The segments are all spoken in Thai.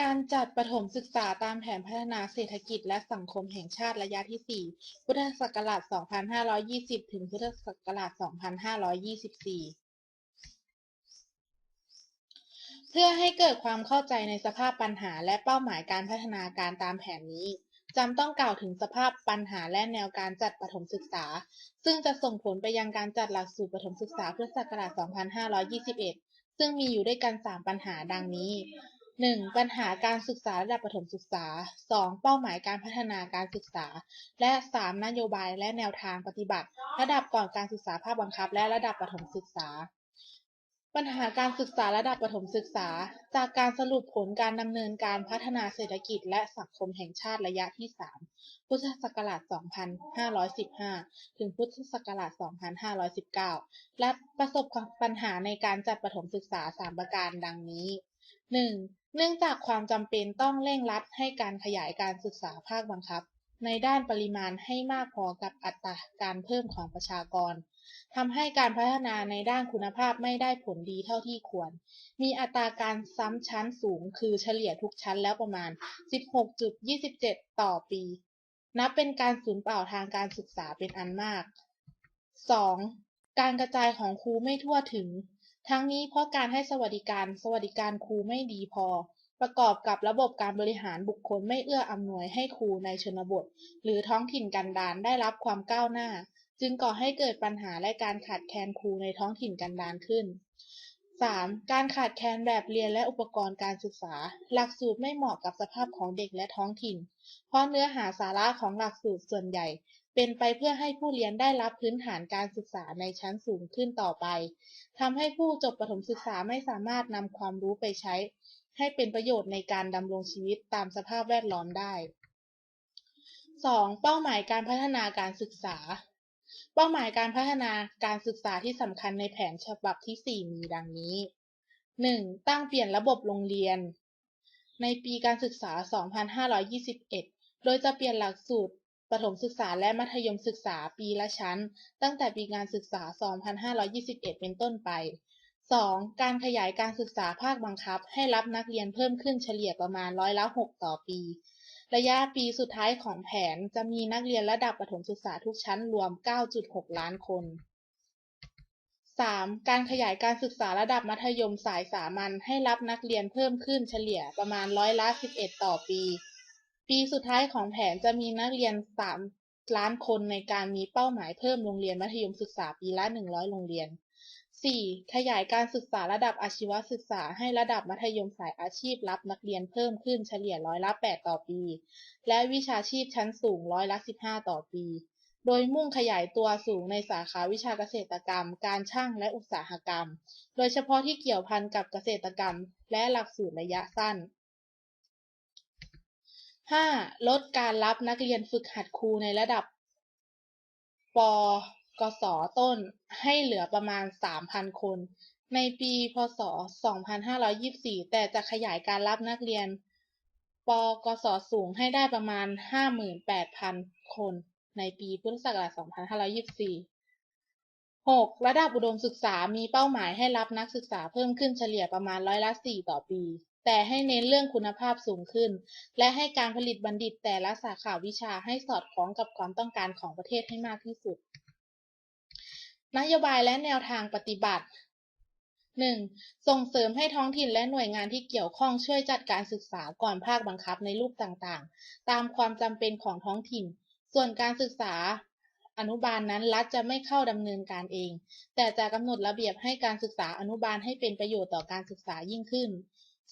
การจัดประถมศึกษาตามแผนพัฒนาเศรษฐกิจและสังคมแห่งชาติระยะที่ 4 พุทธศักราช 2520 ถึงพุทธศักราช 2524 เพื่อให้เกิดความเข้าใจในสภาพปัญหาและเป้าหมายการพัฒนาการตามแผนนี้จำต้องกล่าวถึงสภาพปัญหาและแนวการจัดประถมศึกษา ซึ่งจะส่งผลไปยังการจัดหลักสูตรประถมศึกษาพุทธศักราช 2521 ซึ่งมีอยู่ด้วยกัน 3 ปัญหาดังนี้ 1. ปัญหาการศึกษาระดับประถมศึกษา 2. เป้าหมายการพัฒนาการศึกษา และ 3. นโยบายและแนวทางปฏิบัติ ระดับก่อนการศึกษาภาคบังคับ และระดับประถมศึกษา ปัญหาการศึกษาระดับประถมศึกษา จากการสรุปผลการดำเนินการพัฒนาเศรษฐกิจ และสังคมแห่งชาติระยะที่ 3 พุทธศักราช 2515 ถึงพุทธศักราช 2519 และประสบปัญหาในการจัดประถมศึกษา 3 ประการดังนี้ 1. เนื่องจากความจำเป็นต้องเร่งรัดให้การขยายการศึกษาภาคบังคับ ในด้านปริมาณให้มากพอกับอัตราการเพิ่มของประชากรทำให้การพัฒนาในด้านคุณภาพไม่ได้ผลดีเท่าที่ควร มีอัตราการซ้ำชั้นสูง คือเฉลี่ยทุกชั้นแล้วประมาณ 16.27 ต่อปี นับเป็นการสูญเปล่าทางการศึกษาเป็นอันมาก 2. การกระจายของครูไม่ทั่วถึง ทั้งนี้เพราะการให้สวัสดิการสวัสดิการครูไม่ดีพอ ประกอบกับระบบการบริหารบุคคลไม่เอื้ออำนวยให้ครูในชนบท หรือท้องถิ่นกันดารได้รับความก้าวหน้า จึงก่อให้เกิดปัญหาและการขาดแคลนครูในท้องถิ่นกันดารขึ้น 3. การขาดแคลนแบบเรียนและอุปกรณ์การศึกษา หลักสูตรไม่เหมาะกับสภาพของเด็กและท้องถิ่น เพราะเนื้อหาสาระของหลักสูตรส่วนใหญ่ เป็นไปเพื่อให้ผู้เรียนได้รับพื้นฐานการศึกษาในชั้นสูงขึ้นต่อไปทำให้ผู้จบประถมศึกษาไม่สามารถนำความรู้ไปใช้ ให้เป็นประโยชน์ในการดำรงชีวิตตามสภาพแวดล้อมได้ 2. เป้าหมายการพัฒนาการศึกษา เป้าหมายการพัฒนาการศึกษาที่สำคัญในแผนฉบับที่ 4 มีดังนี้ 1. ตั้งเปลี่ยนระบบโรงเรียน ในปีการศึกษา 2521 โดยจะเปลี่ยนหลักสูตร ประถมศึกษาและมัธยมศึกษาปีละชั้น ตั้งแต่ปีการศึกษา 2521 เป็นต้นไป 2. การขยายการศึกษาภาคบังคับ ให้รับนักเรียนเพิ่มขึ้นเฉลี่ยประมาณร้อยละ 6 ต่อปี ระยะปีสุดท้ายของแผนจะมีนักเรียนระดับประถมศึกษาทุกชั้นรวม 9.6 ล้านคน 3. การขยายการศึกษาระดับมัธยมสายสามัญให้รับนักเรียนเพิ่มขึ้นเฉลี่ยประมาณร้อยละ 11 ต่อปี ปีสุดท้ายของแผนจะมีนักเรียน 3 ล้านคนในการมีเป้าหมายเพิ่มโรงเรียนมัธยมศึกษาปีละ 100 โรงเรียน 4. ขยายการศึกษาระดับอาชีวศึกษาให้ระดับมัธยมสายอาชีพรับนักเรียนเพิ่มขึ้นเฉลี่ยร้อยละ 8 ต่อปี และวิชาชีพชั้นสูงร้อยละ 15 ต่อปี โดยมุ่งขยายตัวสูงในสาขาวิชาเกษตรกรรม การช่างและอุตสาหกรรม โดยเฉพาะที่เกี่ยวพันกับเกษตรกรรม และหลักสูตรระยะสั้น 5. ลดการรับนักเรียนฝึกหัดครูในระดับ ปกศต้นให้เหลือประมาณ 3,000 คน ในปีพศ 2524 แต่จะขยายการรับนักเรียน ปกศสูงให้ได้ประมาณ 58,000 คน ในปีพุทธศักราช 2524 6. ระดับอุดมศึกษามีเป้าหมายให้รับนักศึกษาเพิ่มขึ้นเฉลี่ยประมาณร้อยละ 4 ต่อปี แต่ให้เน้นเรื่องคุณภาพสูงขึ้น และให้การผลิตบัณฑิตแต่ละสาขาวิชาให้สอดคล้องกับความต้องการของประเทศให้มากที่สุด นโยบายและแนวทางปฏิบัติ 1. ส่งเสริมให้ท้องถิ่นและหน่วยงานที่เกี่ยวข้องช่วยจัดการศึกษาก่อนภาคบังคับในรูปต่างๆ ตามความจำเป็นของท้องถิ่น ส่วนการศึกษาอนุบาลนนั้นรัฐจะไม่เข้าดำเนินการเอง แต่จะกำหนดระเบียบให้การศึกษาอนุบาลให้เป็นประโยชน์ต่อการศึกษายิ่งขึ้น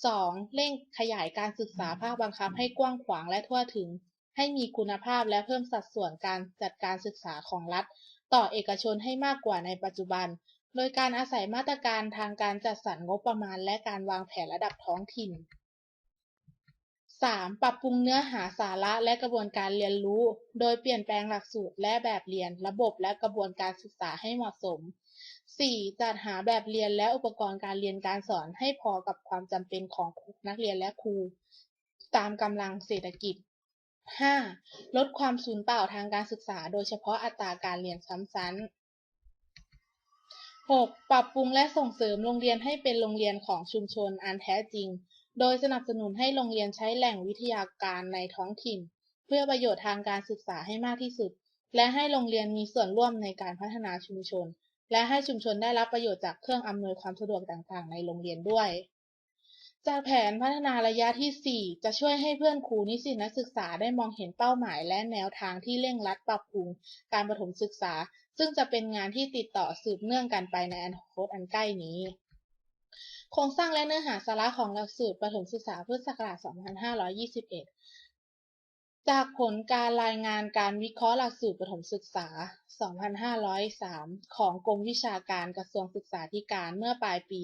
2. เร่งขยายการศึกษาภาคบังคับให้กว้างขวางและทั่วถึง ให้มีคุณภาพและเพิ่มสัดส่วนการจัดการศึกษาของรัฐ ต่อเอกชนให้มากกว่าในปัจจุบัน โดยการอาศัยมาตรการทางการจัดสรรงบประมาณ และการวางแผนระดับท้องถิ่น 3. ปรับปรุงเนื้อหาสาระและกระบวนการเรียนรู้ โดยเปลี่ยนแปลงหลักสูตรและแบบเรียน ระบบและกระบวนการศึกษาให้เหมาะสม 4. จัดหาแบบเรียนและอุปกรณ์การเรียนการสอนให้พอกับความจำเป็นของนักเรียนและครู ตามกำลังเศรษฐกิจ 5. ลดความสูญเปล่าทางการศึกษา โดยเฉพาะอัตราการเรียนซ้ำซ้ำ 6. ปรับปรุงและส่งเสริมโรงเรียนให้เป็นโรงเรียนของชุมชนอันแท้จริง โดยสนับสนุนให้โรงเรียนใช้แหล่งวิทยาการในท้องถิ่น เพื่อประโยชน์ทางการศึกษาให้มากที่สุด และให้โรงเรียนมีส่วนร่วมในการพัฒนาชุมชน และให้ชุมชนได้รับประโยชน์จากเครื่องอำนวยความสะดวกต่างๆ ในโรงเรียนด้วย จากแผนพัฒนาระยะที่ 4 จะช่วยให้เพื่อนครูนิสิตนักศึกษาได้มองเห็นเป้าหมาย และแนวทางที่เร่งรัดปรับปรุงการประถมศึกษา ซึ่งจะเป็นงานที่ติดต่อสืบเนื่องกันไปในอนาคตอันใกล้นี้โครงสร้างและเนื้อหาสาระของหลักสูตรประถมศึกษาพุทธศักราช 2521 จากผลการรายงานการวิเคราะห์หลักสูตรประถมศึกษา 2503 ของกรมวิชาการกระทรวงศึกษาธิการเมื่อปลายปี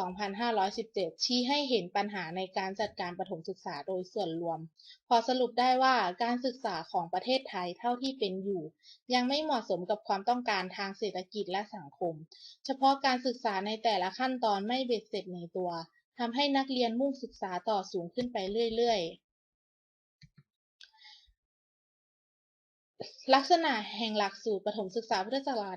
2517 ชี้ให้เห็นปัญหาในการจัดการประถมศึกษาโดยส่วนรวม พอสรุปได้ว่าการศึกษาของประเทศไทยเท่าที่เป็นอยู่ ยังไม่เหมาะสมกับความต้องการทางเศรษฐกิจและสังคม เฉพาะการศึกษาในแต่ละขั้นตอนไม่เบ็ดเสร็จในตัวทำให้นักเรียนมุ่งศึกษาต่อสูงขึ้นไปเรื่อย ลักษณะแห่งหลักสูตรประถมศึกษาพุทธศักราช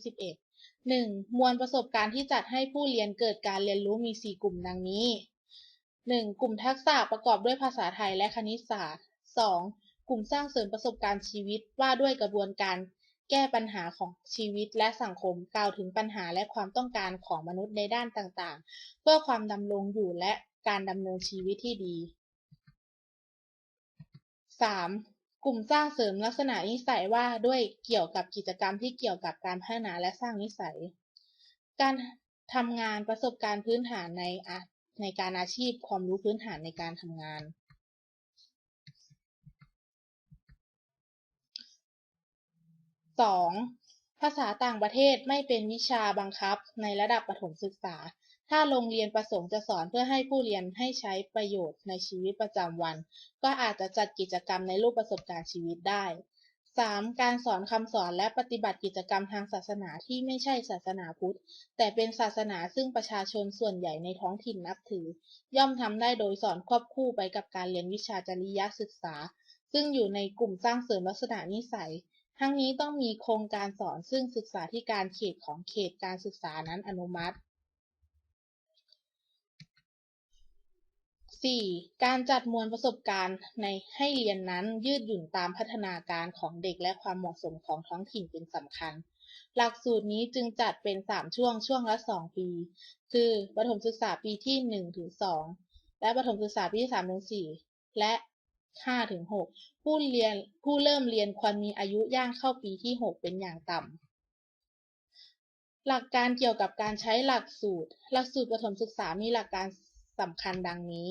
2521 1. มวลประสบการณ์ที่จัดให้ผู้เรียนเกิดการเรียนรู้มี 4 กลุ่มดังนี้ 1. กลุ่มทักษะประกอบด้วยภาษาไทยและคณิตศาสตร์ 2. กลุ่มสร้างเสริมประสบการณ์ชีวิตว่าด้วยกระบวนการแก้ปัญหาของชีวิตและสังคมกล่าวถึงปัญหาและความต้องการของมนุษย์ในด้านต่างๆ เพื่อความดำรงอยู่และการดำเนินชีวิตที่ดี 3. กลุ่มสร้างเสริมลักษณะนิสัยว่าด้วยเกี่ยวกับกิจกรรมที่เกี่ยวกับการพัฒนาและสร้างนิสัย การทำงานประสบการณ์พื้นฐานในในการอาชีพความรู้พื้นฐานในการทำงาน 2. ภาษาต่างประเทศไม่เป็นวิชาบังคับในระดับประถมศึกษา ถ้าโรงเรียนประสงค์จะสอนเพื่อให้ผู้เรียนให้ใช้ประโยชน์ในชีวิตประจำวัน ก็อาจจะจัดกิจกรรมในรูปประสบการณ์ชีวิตได้ 3. การสอนคำสอนและปฏิบัติกิจกรรมทางศาสนาที่ไม่ใช่ศาสนาพุทธ แต่เป็นศาสนาซึ่งประชาชนส่วนใหญ่ในท้องถิ่นนับถือ ย่อมทำได้โดยสอนควบคู่ไปกับการเรียนวิชาจริยศึกษา ซึ่งอยู่ในกลุ่มสร้างเสริมลักษณะนิสัย ทั้งนี้ต้องมีโครงการสอนซึ่งศึกษาที่การเขตของเขตการศึกษานั้นอนุมัติ 4. การจัดมวลประสบการณ์ในให้เรียนนั้นยืดหยุ่นตามพัฒนาการของเด็กและความเหมาะสมของท้องถิ่นเป็นสำคัญ หลักสูตรนี้จึงจัดเป็น 3 ช่วงช่วงละ 2 ปี คือประถมศึกษาปีที่1ถึง2และประถมศึกษาปีที่3ถึง4และ5ถึง6ผู้เรียนผู้เริ่มเรียนควรมีอายุย่างเข้าปีที่ 6 เป็นอย่างต่ำหลักการเกี่ยวกับการใช้หลักสูตร หลักสูตรประถมศึกษามีหลักการ สำคัญดังนี้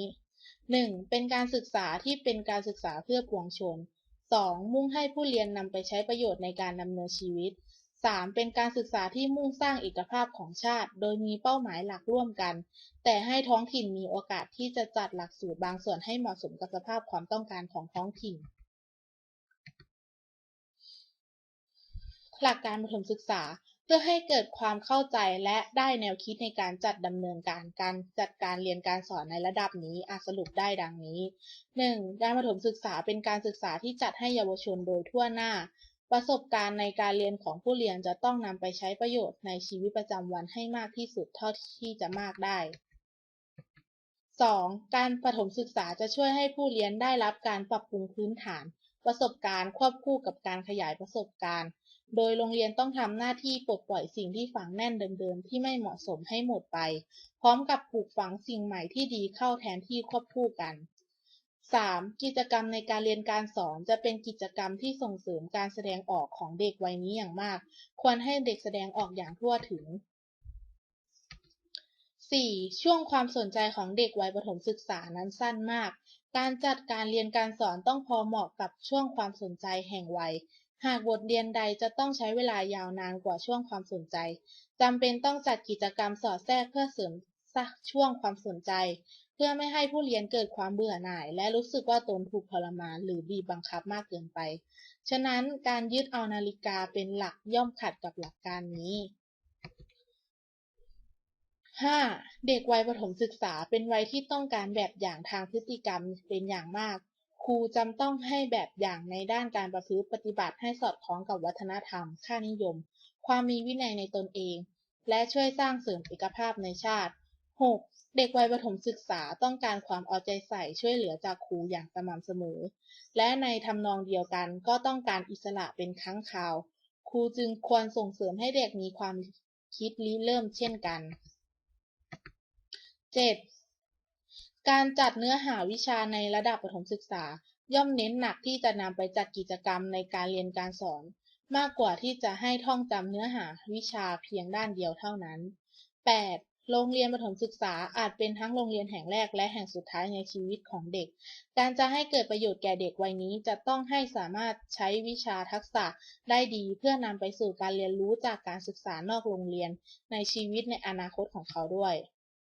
1. เป็นการศึกษาที่เป็นการศึกษาเพื่อปวงชน 2. มุ่งให้ผู้เรียนนำไปใช้ประโยชน์ในการดำเนินชีวิต 3. เป็นการศึกษาที่มุ่งสร้างเอกภาพของชาติ โดยมีเป้าหมายหลักร่วมกัน แต่ให้ท้องถิ่นมีโอกาสที่จะจัดหลักสูตรบางส่วนให้เหมาะสมกับสภาพความต้องการของท้องถิ่น หลักการประถมศึกษา พื่อให้เกิดความเข้าใจและได้แนวคิดในการจัดดำเนินการการจัดการเรียนการสอนในระดับนี้อาจสรุปได้ดังนี้ 1. การประถมศึกษาเป็นการศึกษาที่จัดให้เยาวชนโดยทั่วหน้า ประสบการณ์ในการเรียนของผู้เรียนจะต้องนำไปใช้ประโยชน์ในชีวิตประจำวันให้มากที่สุดเท่าที่จะมากได้ 2. การประถมศึกษาจะช่วยให้ผู้เรียนได้รับการปรับปรุงพื้นฐาน ประสบการณ์ควบคู่กับการขยายประสบการณ์ โดยโรงเรียนต้องทำหน้าที่ปลดปล่อยสิ่งที่ฝังแน่นเดิมๆ ที่ไม่เหมาะสมให้หมดไป พร้อมกับปลูกฝังสิ่งใหม่ที่ดีเข้าแทนที่ควบคู่กัน 3. กิจกรรมในการเรียนการสอนจะเป็นกิจกรรมที่ส่งเสริมการแสดงออกของเด็กวัยนี้อย่างมาก ควรให้เด็กแสดงออกอย่างทั่วถึง 4. ช่วงความสนใจของเด็กวัยประถมศึกษานั้นสั้นมาก การจัดการเรียนการสอนต้องพอเหมาะกับช่วงความสนใจแห่งวัย หากบทเรียนใดจะต้องใช้เวลายาวนานกว่าช่วงความสนใจจำเป็นต้องจัดกิจกรรมสอดแทรกเพื่อเสริมช่วงความสนใจ เพื่อไม่ให้ผู้เรียนเกิดความเบื่อหน่าย และรู้สึกว่าตนถูกทรมานหรือบีบบังคับมากเกินไป ฉะนั้นการยึดเอานาฬิกาเป็นหลักย่อมขัดกับหลักการนี้ 5. เด็กวัยประถมศึกษาเป็นวัยที่ต้องการแบบอย่างทางพฤติกรรมเป็นอย่างมาก ครูจำต้องให้แบบอย่างในด้านการประพฤติปฏิบัติให้สอดคล้องกับวัฒนธรรม ค่านิยม ความมีวินัยในตนเอง และช่วยสร้างเสริมเอกภาพในชาติ 6. เด็กวัยประถมศึกษาต้องการความเอาใจใส่ช่วยเหลือจากครูอย่างสม่ำเสมอ และในทำนองเดียวกันก็ต้องการอิสระเป็นครั้งคราว ครูจึงควรส่งเสริมให้เด็กมีความคิดริเริ่มเช่นกัน 7. การจัดเนื้อหาวิชาในระดับประถมศึกษา ย่อมเน้นหนักที่จะนำไปจัดกิจกรรมในการเรียนการสอน มากกว่าที่จะให้ท่องจำเนื้อหาวิชาเพียงด้านเดียวเท่านั้น 8. โรงเรียนประถมศึกษาอาจเป็นทั้งโรงเรียนแห่งแรกและแห่งสุดท้ายในชีวิตของเด็ก การจะให้เกิดประโยชน์แก่เด็กวัยนี้จะต้องให้สามารถใช้วิชาทักษะได้ดี เพื่อนำไปสู่การเรียนรู้จากการศึกษานอกโรงเรียน ในชีวิตในอนาคตของเขาด้วย